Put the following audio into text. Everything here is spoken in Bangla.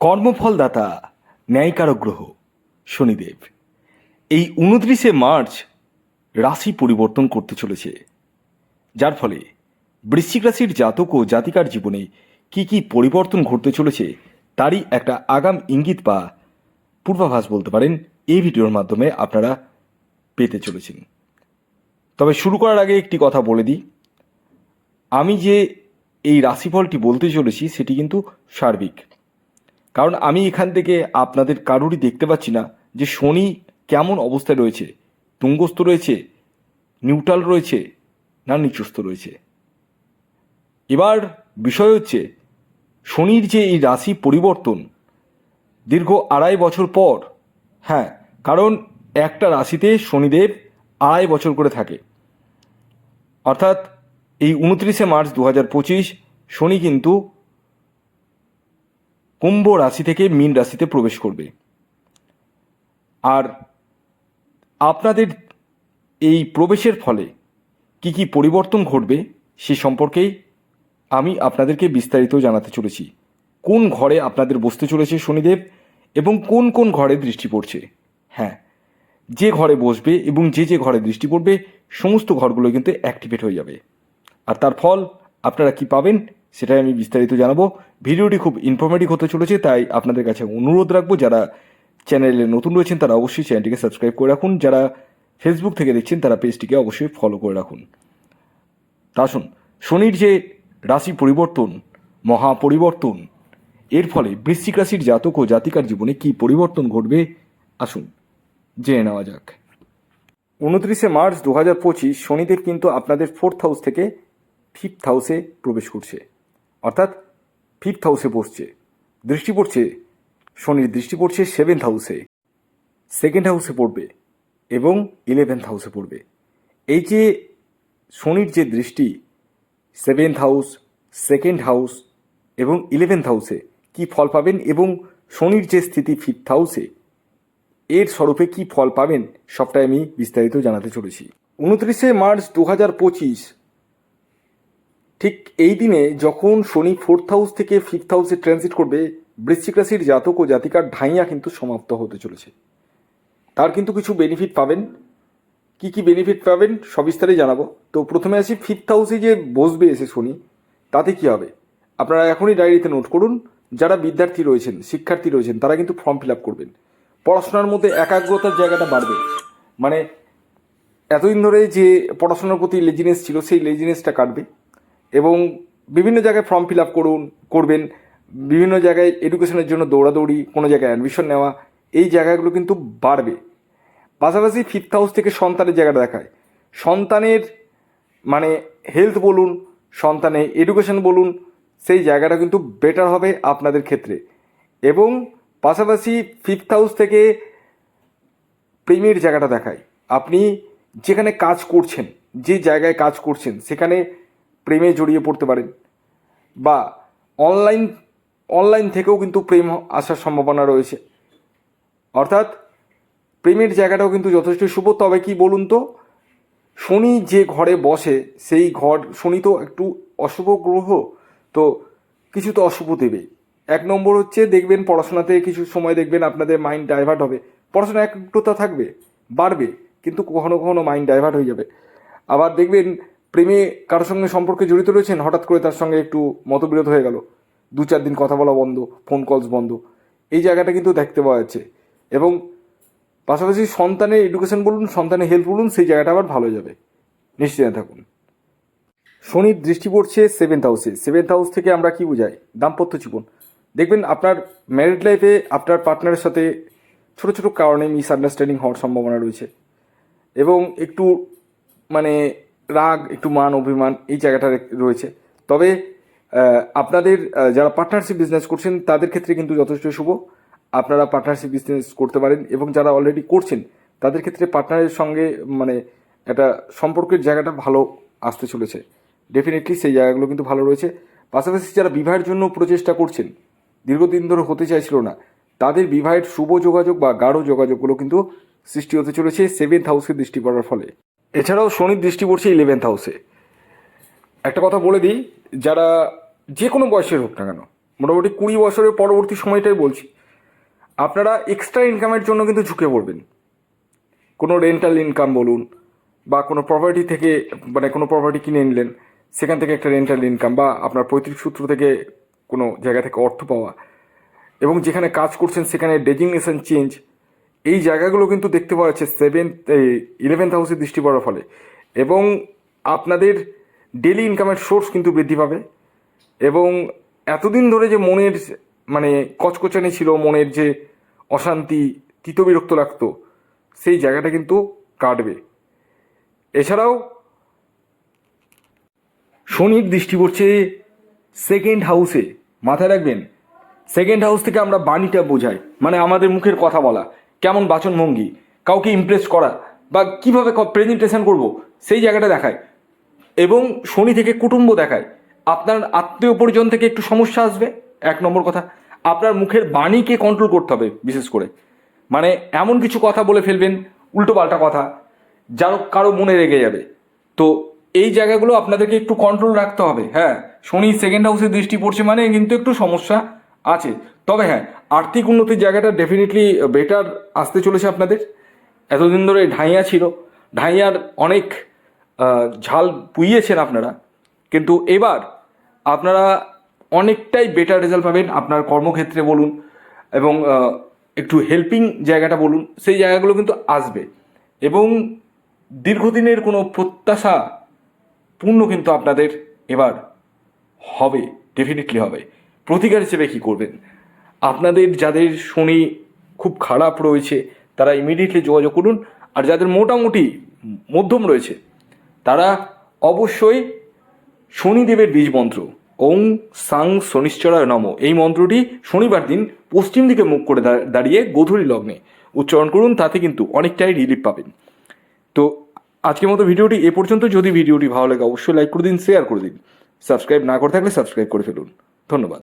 কর্মফলদাতা ন্যায়কারক গ্রহ শনিদেব। এই উনত্রিশে মার্চ রাশি পরিবর্তন করতে চলেছে, যার ফলে বৃশ্চিক রাশির জাতক ও জাতিকার জীবনে কি কি পরিবর্তন ঘটতে চলেছে তারই একটা আগাম ইঙ্গিত বা পূর্বাভাস বলতে পারেন এই ভিডিওর মাধ্যমে আপনারা পেতে চলেছেন। তবে শুরু করার আগে একটি কথা বলে দিই। আমি যে এই রাশিফলটি বলতে চলেছি, সেটি কিন্তু সার্বিক। কারণ আমি এখান থেকে আপনাদের কারোরই দেখতে পাচ্ছি না যে শনি কেমন অবস্থায় রয়েছে। তুঙ্গস্থ রয়েছে, নিউট্রাল রয়েছে না নিচস্থ রয়েছে। এবার বিষয় হচ্ছে, শনির যে এই রাশি পরিবর্তন দীর্ঘ আড়াই বছর পর হ্যাঁ কারণ একটা রাশিতে শনিদেব আড়াই বছর করে থাকে। অর্থাৎ এই উনত্রিশে মার্চ দু হাজার পঁচিশ শনি কিন্তু কুম্ভ রাশি থেকে মীন রাশিতে প্রবেশ করবে। আর আপনাদের এই প্রবেশের ফলে কি কি পরিবর্তন ঘটবে সে সম্পর্কেই আমি আপনাদেরকে বিস্তারিত জানাতে চলেছি। কোন ঘরে আপনাদের বসতে চলেছে শনিদেব এবং কোন কোন ঘরে দৃষ্টি পড়ছে? হ্যাঁ যে ঘরে বসবে এবং যে যে ঘরে দৃষ্টি পড়বে সমস্ত ঘরগুলো কিন্তু অ্যাক্টিভেট হয়ে যাবে। আর তার ফল আপনারা কি পাবেন? সেটাই আমি বিস্তারিত জানাব। ভিডিওটি খুব ইনফরমেটিভ হতে চলেছে, তাই আপনাদের কাছে অনুরোধ রাখব, যারা চ্যানেলে নতুন রয়েছেন, তারা অবশ্যই চ্যানেলটিকে সাবস্ক্রাইব করে রাখুন। যারা ফেসবুক থেকে দেখছেন, তারা পেজটিকে অবশ্যই ফলো করে রাখুন। তা আসুন, শনির যে রাশি পরিবর্তন মহা পরিবর্তন এর ফলে বৃশ্চিক রাশির জাতক ও জাতিকার জীবনে কি পরিবর্তন ঘটবে? আসুন, জেনে নেওয়া যাক। উনত্রিশে মার্চ দু হাজার পঁচিশ, শনিদেব কিন্তু আপনাদের ফোর্থ হাউস থেকে ফিফথ হাউসে প্রবেশ করছে। অর্থাৎ ফিফথ হাউসে পড়ছে, দৃষ্টি পড়ছে, শনির দৃষ্টি পড়ছে সেভেন্থ হাউসে সেকেন্ড হাউসে পড়বে এবং ইলেভেন্থ হাউসে পড়বে। এই যে শনির যে দৃষ্টি সেভেন্থ হাউস সেকেন্ড হাউস এবং ইলেভেন্থ হাউসে কি ফল পাবেন এবং শনির যে স্থিতি ফিফথ হাউসে এর স্বরূপে কি ফল পাবেন, সবটাই আমি বিস্তারিত জানাতে চলেছি। উনত্রিশে মার্চ দু হাজার পঁচিশ ঠিক এই দিনে যখন শনি ফোর্থ হাউস থেকে ফিফথ হাউসে ট্রানজিট করবে, বৃশ্চিক রাশির জাতক ও জাতিকার ঢাইয়া কিন্তু সমাপ্ত হতে চলেছে। তার কিন্তু কিছু বেনিফিট পাবেন। কি কি বেনিফিট পাবেন সবিস্তারে জানাব। তো প্রথমে আসি ফিফথ হাউসে যে বসবে এসে শনি, তাতে কি হবে? আপনারা এখনই ডায়েরিতে নোট করুন। যারা বিদ্যার্থী রয়েছেন, শিক্ষার্থী রয়েছেন, তারা কিন্তু ফর্ম ফিল আপ করবেন। পড়াশোনার মধ্যে একাগ্রতার জায়গাটা বাড়বে। মানে এতদিন ধরে যে পড়াশোনার প্রতি লেজিনেস ছিল, সেই লেজিনেসটা কাটবে। এবং বিভিন্ন জায়গায় ফর্ম ফিল আপ করুন, করবেন। বিভিন্ন জায়গায় এডুকেশনের জন্য দৌড়াদৌড়ি, কোনো জায়গায় অ্যাডমিশন নেওয়া, এই জায়গাগুলো কিন্তু বাড়বে। পাশাপাশি ফিফথ হাউস থেকে সন্তানের জায়গাটা দেখায়। সন্তানের মানে হেলথ বলুন সন্তানের এডুকেশন বলুন, সেই জায়গাটা কিন্তু বেটার হবে আপনাদের ক্ষেত্রে। এবং পাশাপাশি ফিফথ হাউস থেকে প্রেমের জায়গাটা দেখায়। আপনি যেখানে কাজ করছেন, যে জায়গায় কাজ করছেন, সেখানে প্রেমে জড়িয়ে পড়তে পারেন বা অনলাইন অনলাইন থেকেও কিন্তু প্রেম আসার সম্ভাবনা রয়েছে। অর্থাৎ প্রেমের জায়গাটাও কিন্তু যথেষ্ট শুভ। তবে কি বলুন তো, শনি যে ঘরে বসে, সেই ঘর, শনি তো একটু অশুভ গ্রহ, তো কিছু তো অশুভ দেবেই এক নম্বর হচ্ছে দেখবেন পড়াশোনাতে কিছু সময় দেখবেন আপনাদের মাইন্ড ডাইভার্ট হবে। পড়াশোনা একাগ্রতা থাকবে, বাড়বে, কিন্তু কখনো কখনো মাইন্ড ডাইভার্ট হয়ে যাবে। আবার দেখবেন প্রেমে কারোর সঙ্গে সম্পর্কে জড়িত রয়েছেন? হঠাৎ করে তার সঙ্গে একটু মতবিরোধ হয়ে গেল। দু চার দিন কথা বলা বন্ধ ফোন কলস বন্ধ। এই জায়গাটা কিন্তু দেখতে পাওয়া যাচ্ছে। এবং পাশাপাশি সন্তানের এডুকেশন বলুন, সন্তানের হেল্প বলুন, সেই জায়গাটা আবার ভালো যাবে। নিশ্চিন্ত থাকুন। শনির দৃষ্টি পড়ছে সেভেন্থ হাউসে সেভেন্থ হাউস থেকে আমরা কি বোঝাই? দাম্পত্য জীবন। দেখবেন আপনার ম্যারিড লাইফে আপনার পার্টনারের সাথে ছোট ছোট কারণে মিসআন্ডারস্ট্যান্ডিং হওয়ার সম্ভাবনা রয়েছে। এবং একটু মানে রাগ, একটু মান, অভিমান, এই জায়গাটা রয়েছে। তবে আপনাদের যারা পার্টনারশিপ বিজনেস করছেন, তাদের ক্ষেত্রে কিন্তু যথেষ্ট শুভ। আপনারা পার্টনারশিপ বিজনেস করতে পারেন এবং যারা অলরেডি করছেন, তাদের ক্ষেত্রে পার্টনারের সঙ্গে মানে একটা সম্পর্কের জায়গাটা ভালো আসতে চলেছে। ডেফিনেটলি সেই জায়গাগুলো কিন্তু ভালো রয়েছে। পাশাপাশি যারা বিবাহের জন্য প্রচেষ্টা করছেন, দীর্ঘদিন ধরে হতে চাইছিল না, তাদের বিবাহের শুভ যোগাযোগ বা গাঢ় যোগাযোগগুলো কিন্তু সৃষ্টি হতে চলেছে সেভেন্থ হাউসে দৃষ্টি পড়ার ফলে। এছাড়াও শনির দৃষ্টি পড়ছে ইলেভেন্থ হাউসে একটা কথা বলে দিই, যারা যে কোনো বয়সের হোক না কেন, মোটামুটি কুড়ি বছরের পরবর্তী সময়টাই বলছি, আপনারা এক্সট্রা ইনকামের জন্য কিন্তু ঝুঁকে পড়বেন। কোনো রেন্টাল ইনকাম বলুন, বা কোনো প্রপার্টি থেকে মানে কোনো প্রপার্টি কিনে নিলেন, সেখান থেকে একটা রেন্টাল ইনকাম বা আপনার পৈতৃক সূত্র থেকে কোনো জায়গা থেকে অর্থ পাওয়া, এবং যেখানে কাজ করছেন সেখানে ডেজিগনেশন চেঞ্জ এই জায়গাগুলো কিন্তু দেখতে পাওয়া যাচ্ছে সেভেন্থ ইলেভেন্থ হাউসের দৃষ্টি পড়ার ফলে। এবং আপনাদের ডেলি ইনকামের সোর্স কিন্তু বৃদ্ধি পাবে। এবং এতদিন ধরে যে মনের মানে কচকচানি ছিল, মনের যে অশান্তি তিতবিরক্ত লাগতো, সেই জায়গাটা কিন্তু কাটবে। এছাড়াও শনির দৃষ্টি পড়ছে সেকেন্ড হাউসে মাথায় রাখবেন সেকেন্ড হাউস থেকে আমরা বাণীটা বোঝাই। মানে আমাদের মুখের কথা বলা। কেমন বাচনভঙ্গি কাউকে ইমপ্রেস করা বা কীভাবে প্রেজেন্টেশন করব, সেই জায়গাটা দেখায়। এবং শনি থেকে কুটুম্ব দেখায়। আপনার আত্মীয় পরিজন থেকে একটু সমস্যা আসবে, এক নম্বর কথা। আপনার মুখের বাণীকে কন্ট্রোল করতে হবে, বিশেষ করে। মানে এমন কিছু কথা বলে ফেলবেন উল্টো পাল্টা কথা যার কারও মনে রেগে যাবে। তো এই জায়গাগুলো আপনাদেরকে একটু কন্ট্রোল রাখতে হবে। হ্যাঁ শনি সেকেন্ড হাউসে দৃষ্টি পড়ছে মানে কিন্তু একটু সমস্যা আছে। তবে হ্যাঁ আর্থিক উন্নতির জায়গাটা ডেফিনেটলি বেটার আসতে চলেছে আপনাদের। এতদিন ধরে ঢাইয়া ছিল। ঢাইয়ার অনেক ঝাল পুইয়েছেন আপনারা। কিন্তু এবার আপনারা অনেকটাই বেটার রেজাল্ট পাবেন আপনার কর্মক্ষেত্রে বলুন এবং একটু হেল্পিং জায়গাটা বলুন, সেই জায়গাগুলো কিন্তু আসবে। এবং দীর্ঘদিনের কোনো প্রত্যাশা পূর্ণ কিন্তু আপনাদের এবার হবে ডেফিনেটলি হবে। প্রতিকার হিসেবে কী করবেন? আপনাদের যাদের শনি খুব খারাপ রয়েছে, তারা ইমিডিয়েটলি যোগাযোগ করুন। আর যাদের মোটামুটি মধ্যম রয়েছে, তারা অবশ্যই শনিদেবের বীজ মন্ত্র। ওং সাং শনিশ্চরায় নম। এই মন্ত্রটি শনিবার দিন পশ্চিম দিকে মুখ করে দাঁড়িয়ে গোধূলি লগ্নে উচ্চারণ করুন, তাতে কিন্তু অনেকটাই রিলিফ পাবেন। তো আজকের মতো ভিডিওটি এ পর্যন্ত। যদি ভিডিওটি ভালো লাগে, অবশ্যই লাইক করে দিন শেয়ার করে দিন। সাবস্ক্রাইব না করে থাকলে সাবস্ক্রাইব করে ফেলুন। ধন্যবাদ।